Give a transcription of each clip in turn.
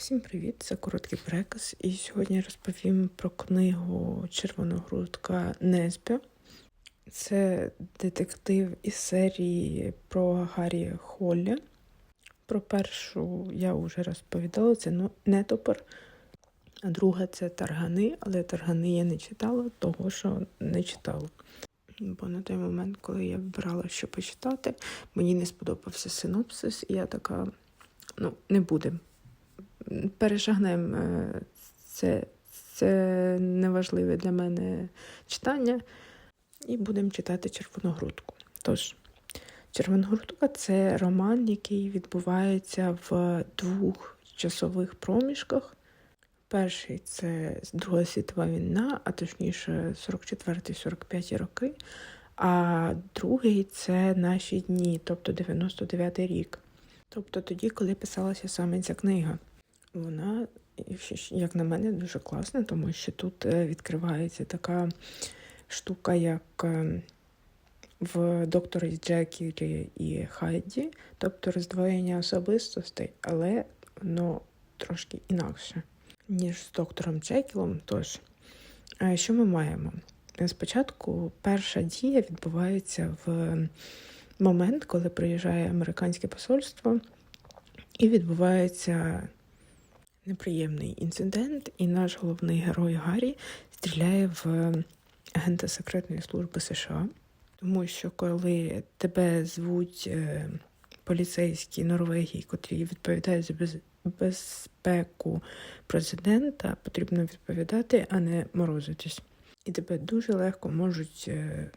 Всім привіт! Це короткий переказ. І сьогодні розповім про книгу Червоногрудка Несбі. Це детектив із серії про Гаррі Холлі. Про першу я вже розповідала, це ну, нетопор. А друга це таргани, але таргани я не читала, того що не читала. Бо на той момент, коли я вибирала, що почитати, мені не сподобався синопсис, і я така, ну, не будемо перешагнемо е, це, це неважливе для мене читання, і будемо читати Червоногрудку. Тож, Червоногрудка це роман, який відбувається в двох часових проміжках. Перший це Друга світова війна, а точніше 44-45 роки. А другий це наші дні, тобто 99-й рік. Тобто тоді, коли писалася саме ця книга. Вона, як на мене, дуже класна, тому що тут е, відкривається така штука, як е, в докторі Джекілі і Хайді, тобто роздвоєння особистостей, але воно трошки інакше, ніж з доктором Джекілом. Тож, що ми маємо? Спочатку перша дія відбувається в момент, коли приїжджає американське посольство, і відбувається неприємний інцидент, і наш головний герой Гаррі стріляє в агента секретної служби США. Тому що коли тебе звуть е, поліцейські Норвегії, котрі відповідають за без... безпеку президента, потрібно відповідати, а не морозитись. І тебе дуже легко можуть е,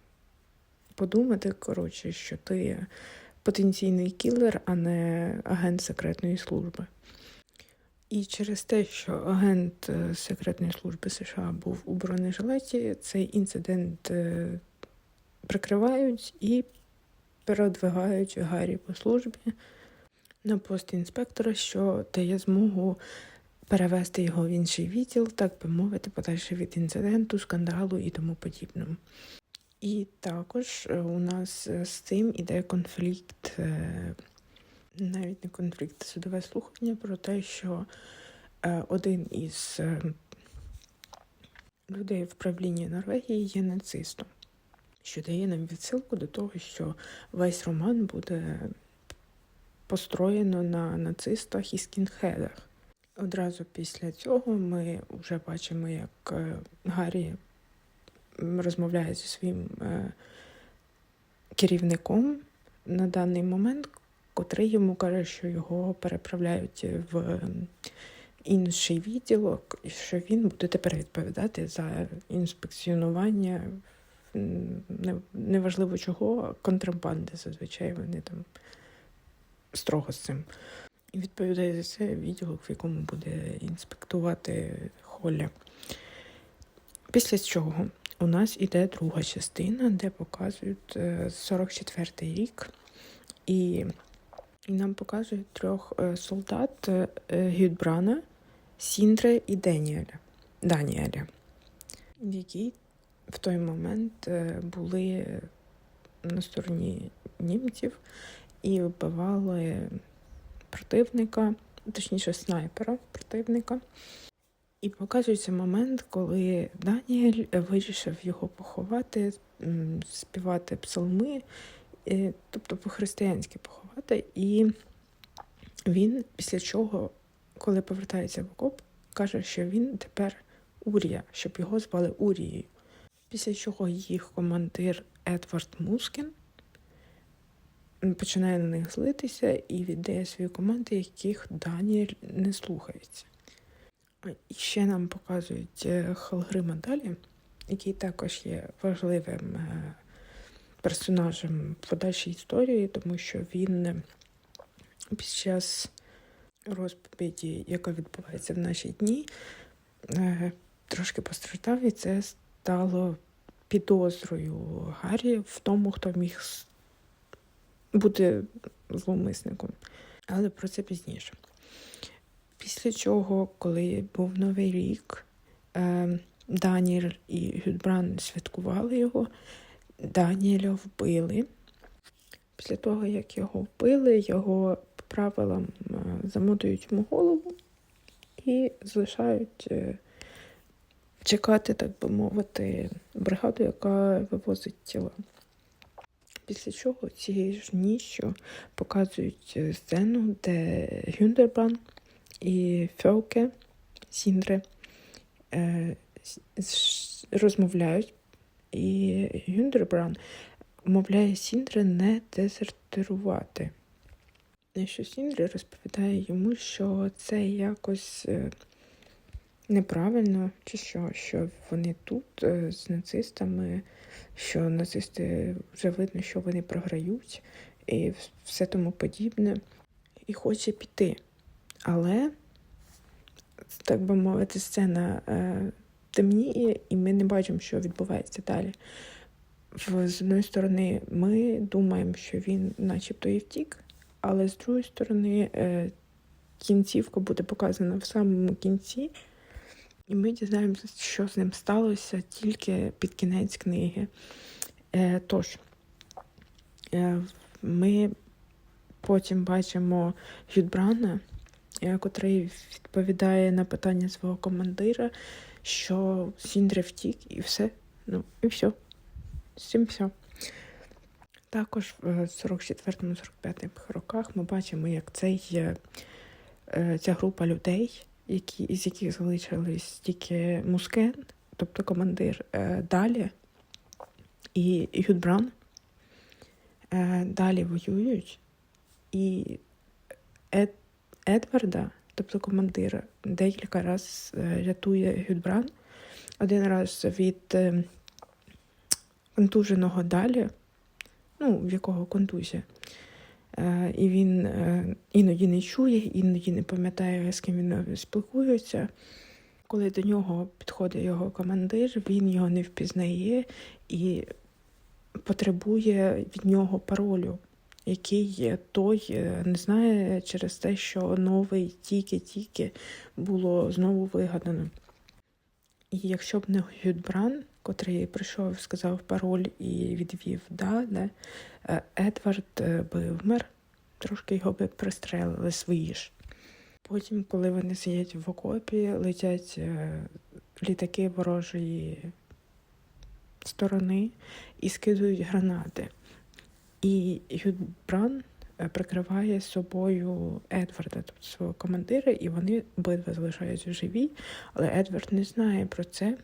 подумати, коротше, що ти потенційний кілер, а не агент секретної служби. І через те, що агент е, секретної служби США був у бронежилеті, цей інцидент е, прикривають і передвигають Гаррі по службі на пост інспектора, що дає змогу перевести його в інший відділ, так би мовити, подальше від інциденту, скандалу і тому подібному. І також е, у нас з цим іде конфлікт навіть не конфлікт, а судове слухання про те, що е, один із е, людей в правлінні Норвегії є нацистом, що дає нам відсилку до того, що весь роман буде построєно на нацистах і скінхедах. Одразу після цього ми вже бачимо, як е, Гаррі розмовляє зі своїм керівником на даний момент, котрий йому каже, що його переправляють в інший відділок, і що він буде тепер відповідати за інспекціонування неважливо чого, контрабанди. Зазвичай вони там строго з цим. І відповідає за це відділок, в якому буде інспектувати Холля. Після чого у нас іде друга частина, де показують 44-й е, рік. І нам показують трьох е, солдат е, Гюдбрана, Сіндре і Деніеля, Даніеля, які в той момент е, були на стороні німців і вбивали противника, точніше, снайпера противника. І показується момент, коли Даніель вирішив його поховати, співати псалми, тобто по-християнськи поховати і він після чого, коли повертається в окоп, каже, що він тепер Урія, щоб його звали Урією. Після чого їх командир Едвард Мускін починає на них злитися і віддає свої команди, яких Даніель не слухається. І ще нам показують е, Халгрима далі, який також є важливим е, персонажем в подальшій історії, тому що він під час розповіді, яка відбувається в наші дні, е, трошки постраждав, і це стало підозрою Гаррі в тому, хто міг бути зловмисником. Але про це пізніше. Після чого, коли був Новий рік, е, Даніель і Гюдбран святкували його, Даніеля вбили. Після того, як його вбили, його по правилам е, замотують йому голову і залишають е, чекати, так би мовити, бригаду, яка вивозить тіла. Після чого цією ж ніччю показують е, сцену, де Гюндербран і Фьоке Сіндре розмовляють, і Гюндербран вмовляє Сіндре не дезертирувати. Що Сіндре розповідає йому, що це якось е, неправильно, чи що, що вони тут е, з нацистами, що нацисти вже видно, що вони програють, і все тому подібне, і хоче піти. Але, так би мовити, сцена е, темніє, і ми не бачимо, що відбувається далі. З одної сторони, ми думаємо, що він начебто і втік, але з другої сторони, е, кінцівка буде показана в самому кінці, і ми дізнаємося, що з ним сталося тільки під кінець книги. Е, тож, е, ми потім бачимо Гюдбрана, котрий відповідає на питання свого командира, що Сіндре втік, і все. Ну, і все. З цим все. Також в 44-45 роках ми бачимо, як цей, е, е, ця група людей, які, із яких залишились тільки Мускен, тобто командир е, далі, і Гюдбран, е, далі воюють, і Ед, Едварда, тобто командира, декілька разів е, рятує Гюдбран. Один раз від е, контуженого далі, ну, в якого контузія. Е, і він іноді не чує, іноді не пам'ятає, з ким він спілкується. Коли до нього підходить його командир, він його не впізнає і потребує від нього паролю, який той е, не знає через те, що новий тільки-тільки було знову вигадано. І якщо б не Гюдбран, котрий прийшов, сказав пароль і відвів далі, е, Едвард е, би вмер, трошки його би пристрелили свої ж. Потім, коли вони сидять в окопі, летять літаки ворожої сторони і скидують гранати. І Гюдбран е, прикриває собою Едварда, тобто свого командира, і вони обидва залишаються живі, але Едвард не знає про це.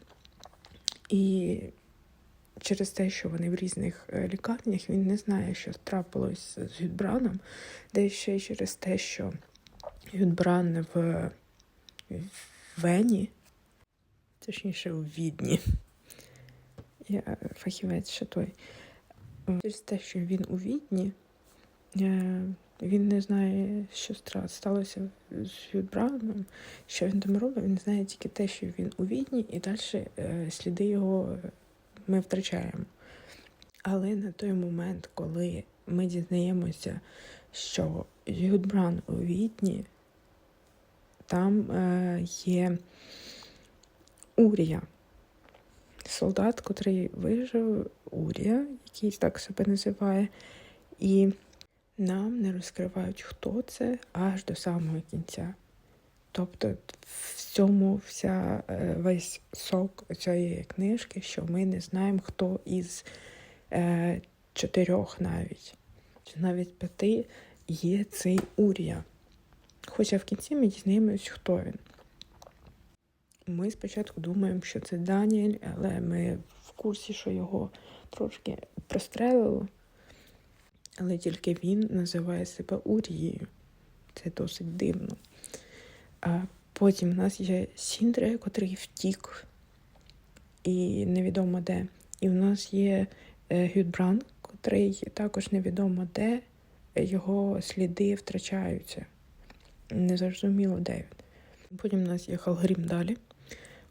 І через те, що вони в різних е, лікарнях, він не знає, що трапилось з Гюдбраном, де ще й через те, що Гюдбран в Вені, точніше у Відні. Я фахівець ще той. Через те, що він у Відні, е, він не знає, що сталося з Гюдбраном, що він там робить, він знає тільки те, що він у Відні, і далі е, сліди його ми втрачаємо. Але на той момент, коли ми дізнаємося, що Гюдбран у Відні, там е, є Урія, солдат, котрий вижив, Урія, який так себе називає, і нам не розкривають, хто це аж до самого кінця. Тобто в цьому вся е, весь сок цієї книжки, що ми не знаємо, хто із е, чотирьох навіть, чи навіть п'яти є цей Урія. Хоча в кінці ми дізнаємось, хто він. Ми спочатку думаємо, що це Даніель, але ми в курсі, що його трошки прострелило. Але тільки він називає себе Урією. Це досить дивно. А потім в нас є Сіндре, котрий втік, і невідомо де. І в нас є е, Гюдбран, котрий також невідомо де, його сліди втрачаються. Незрозуміло, де він. Потім в нас є Халгрім далі,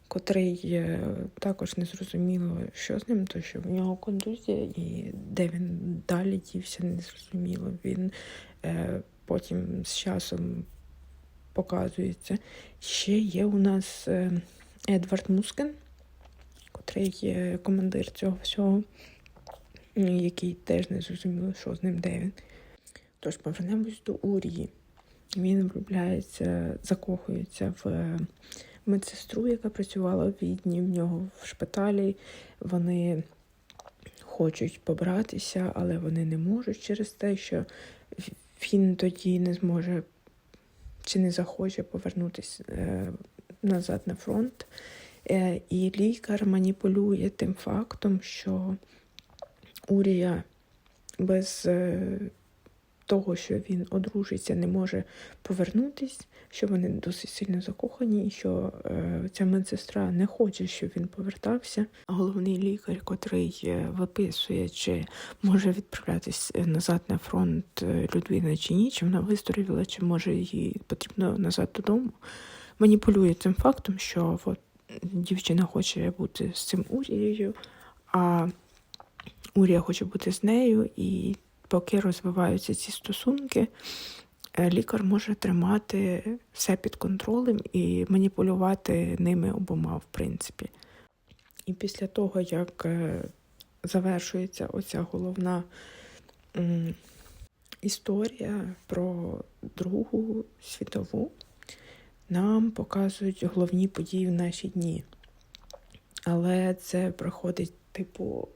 котрий е, також не зрозуміло, що з ним, то що в нього контузія, і де він далі дівся, не зрозуміло. Він е, потім з часом показується. Ще є у нас е, Едвард Мускен, котрий є командир цього всього, який теж не зрозуміло, що з ним де він. Тож повернемось до Урії. Він влюбляється, закохується в медсестру, яка працювала в Відні, в нього в шпиталі. Вони хочуть побратися, але вони не можуть через те, що він тоді не зможе чи не захоче повернутися е, назад на фронт. Е, І лікар маніпулює тим фактом, що Урія без е, того, що він одружиться, не може повернутись, що вони досить сильно закохані, що е, ця медсестра не хоче, щоб він повертався. Головний лікар, котрий е, виписує, чи може відправлятись назад на фронт е, людина чи ні, чи вона виздоровіла, чи може їй потрібно назад додому, маніпулює цим фактом, що от, дівчина хоче бути з цим Урією, а Урія хоче бути з нею, і поки розвиваються ці стосунки, е, лікар може тримати все під контролем і маніпулювати ними обома, в принципі. І після того, як е, завершується оця головна історія про Другу світову, нам показують головні події в наші дні. Але це проходить, типу,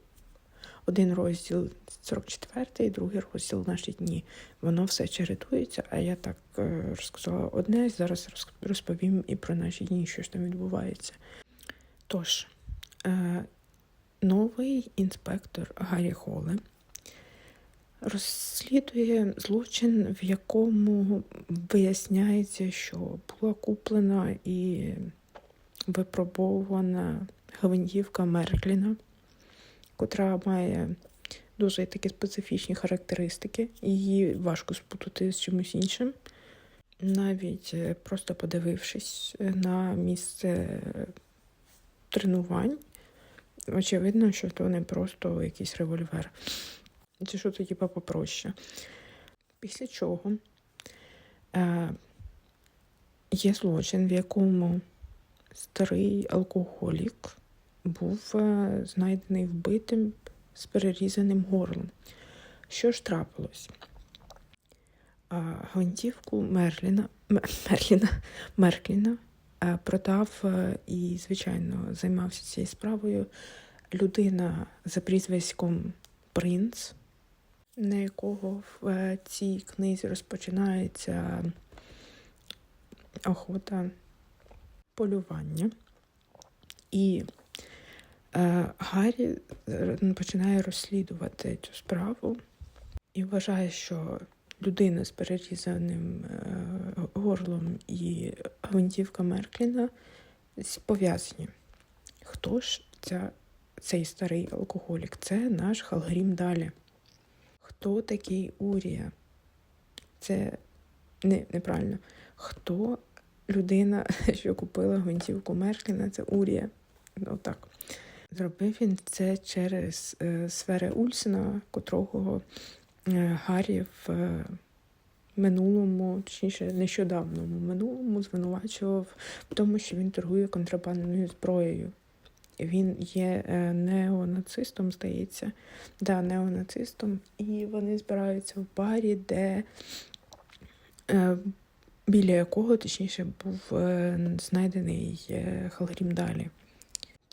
один розділ 44, другий розділ наші дні. Воно все чередується, а я так е, розказала одне, зараз розповім і про наші дні, що ж там відбувається. Тож, е, новий інспектор Гаррі Холе розслідує злочин, в якому виясняється, що була куплена і випробована гвинтівка Меркліна, котра має дуже такі специфічні характеристики. Її важко спутати з чимось іншим. Навіть е, просто подивившись е, на місце тренувань, очевидно, що то не просто якийсь револьвер. Чи що то типа попроще. Після чого е, є злочин, в якому старий алкоголік був е, знайдений вбитим з перерізаним горлом. Що ж трапилось? Гвинтівку Мерліна, Мерліна, Меркліна е, продав е, і, звичайно, займався цією справою людина за прізвиськом Принц, на якого в цій книзі розпочинається охота полювання. І Гаррі е, починає розслідувати цю справу і вважає, що людина з перерізаним е, горлом і гвинтівка Меркліна пов'язані. Хто ж ця, цей старий алкоголік? Це наш Халгрім далі. Хто такий Урія? Це не, неправильно. Хто людина, що купила гвинтівку Меркліна, це Урія. Отак. Зробив він це через е, сфери Ульсена, котрого е, Гаррі в е, минулому, точніше, нещодавному минулому звинувачував в тому, що він торгує контрабандною зброєю. Він є неонацистом, здається, да, неонацистом, і вони збираються в барі, де біля якого, точніше, був знайдений Халгрім далі.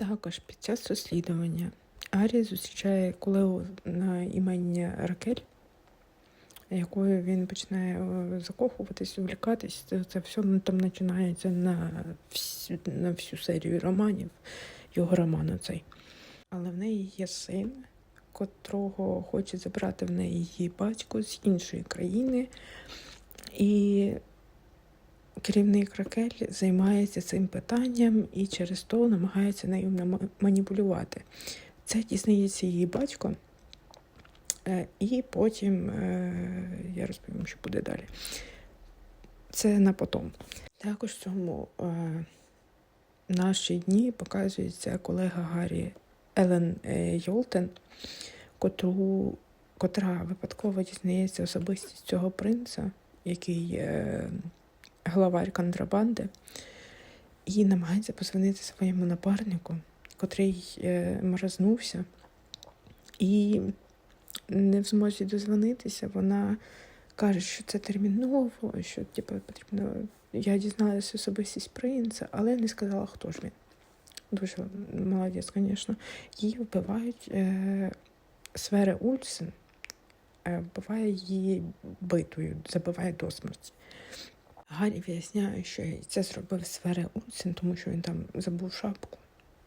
Також під час розслідування Арі зустрічає колегу на імення Ракель, якою він починає е, закохуватись, увлікатись. Це, все ну, там починається на всю, на всю серію романів, його роману цей. Але в неї є син, котрого хоче забрати в неї її батько з іншої країни. І керівник Ракель займається цим питанням і через то намагається нею маніпулювати. Це дізнається її батько, е, і потім е, я розповім, що буде далі. Це на потом. Також в цьому е, наші дні показується колега Гаррі Елен Йолтен, котру, котра випадково дізнається особистість цього принца, який главарь контрабанди, і намагається позвонити своєму напарнику, котрий е, морознувся, і не в змозі дозвонитися, вона каже, що це терміново, що типу, потрібно. Я дізналася особистість принца, але не сказала, хто ж він. Дуже молодець, звісно. Її вбивають е, Сфери Ульсен, е, вбиває її битою, забиває до смерті. Гаррі виясняє, що це зробив Сфери Ульсен, тому що він там забув шапку.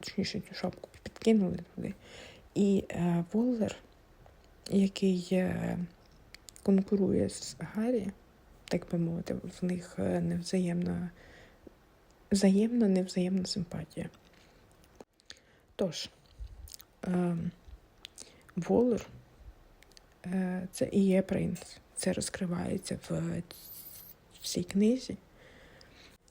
Точніше, цю шапку підкинули туди. І е, Воллер, який е, конкурує з Гаррі, так би мовити, в них е, невзаємна, взаємна, невзаємна симпатія. Тож, е, Волер е, це і є принц. Це розкривається в цій книзі.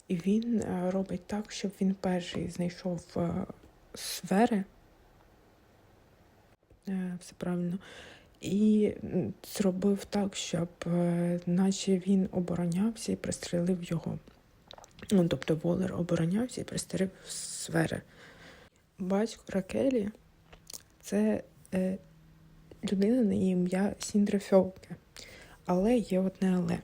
І він е, робить так, щоб він перший знайшов е, сфери. Е, все правильно. І зробив так, щоб наче він оборонявся і пристрелив його. Ну, тобто Волер оборонявся і пристрелив сфери. Батько Ракелі це е, людина на ім'я Сіндре Фьолке. Але є одне але.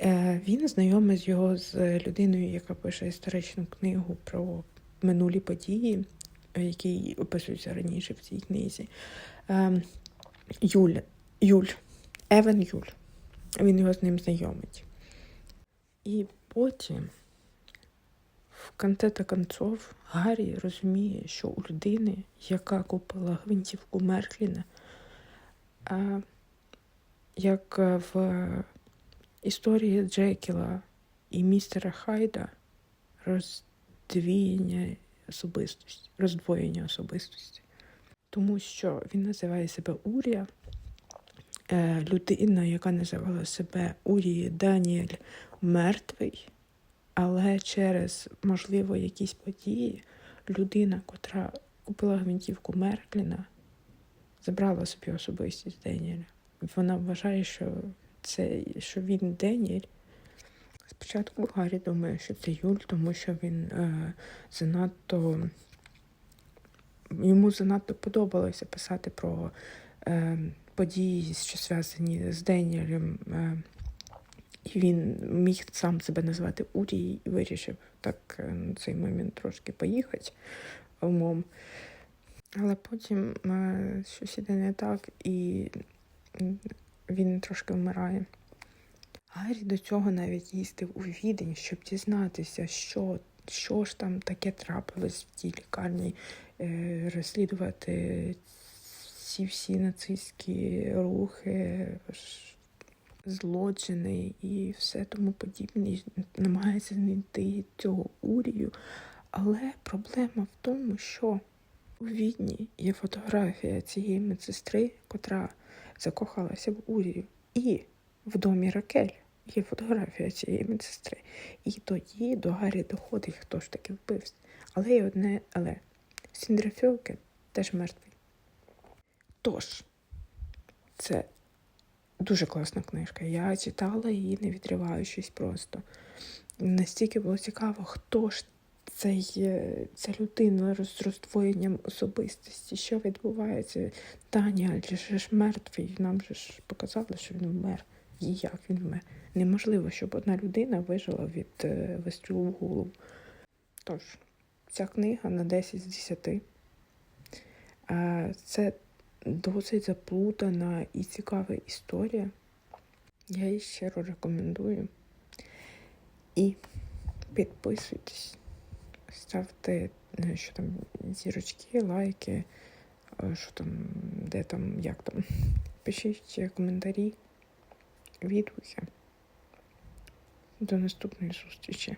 Е, він знайомий з його з людиною, яка пише історичну книгу про минулі події, які описуються раніше в цій книзі. Е, Юль, Юль, Евен Юль. Він його з ним знайомить. І потім, в конце та концов, Гаррі розуміє, що у людини, яка купила гвинтівку Меркліна, як е, в історії Джекіла і містера Хайда, роздвіяння особистості, роздвоєння особистості. Тому що він називає себе Урія. Е, людина, яка називала себе Урії Даніель мертвий, але через, можливо, якісь події людина, котра купила гвинтівку Меркліна, забрала собі особистість Деніеля. Вона вважає, що це що він Деніель. Спочатку Гаррі думає, що це Юль, тому що він е, занадто йому занадто подобалося писати про е, події, що зв'язані з Деніелем. Е, і він міг сам себе назвати Урій і вирішив так е, на цей момент трошки поїхати умом. Але потім е, щось іде не так, і він трошки вмирає. Гаррі до цього навіть їздив у відень, щоб дізнатися, що що ж там таке трапилось в тій лікарні, е, розслідувати ці всі нацистські рухи, злочини і все тому подібне. Намагається знайти цього урію. Але проблема в тому, що у відні є фотографія цієї медсестри, котра закохалася в Урію. І в домі Ракель є фотографія цієї медсестри. І тоді до Гаррі доходить, хто ж таки вбився. Але є одне але. Сіндра Фьоке теж мертвий. Тож, це дуже класна книжка. Я читала її, не відриваючись просто. Настільки було цікаво, хто ж цей, ця людина з роздвоєнням особистості, що відбувається. Таня, адже ж мертвий, нам же ж показали, що він вмер. І як він вмер. Неможливо, щоб одна людина вижила від е, вистрілу в голову. Тож, ця книга на 10 з 10. Це досить заплутана і цікава історія. Я її щиро рекомендую. І підписуйтесь, ставте е, що там, зірочки, лайки, що там, де там, як там. Пишіть коментарі, відгуки. До наступної зустрічі.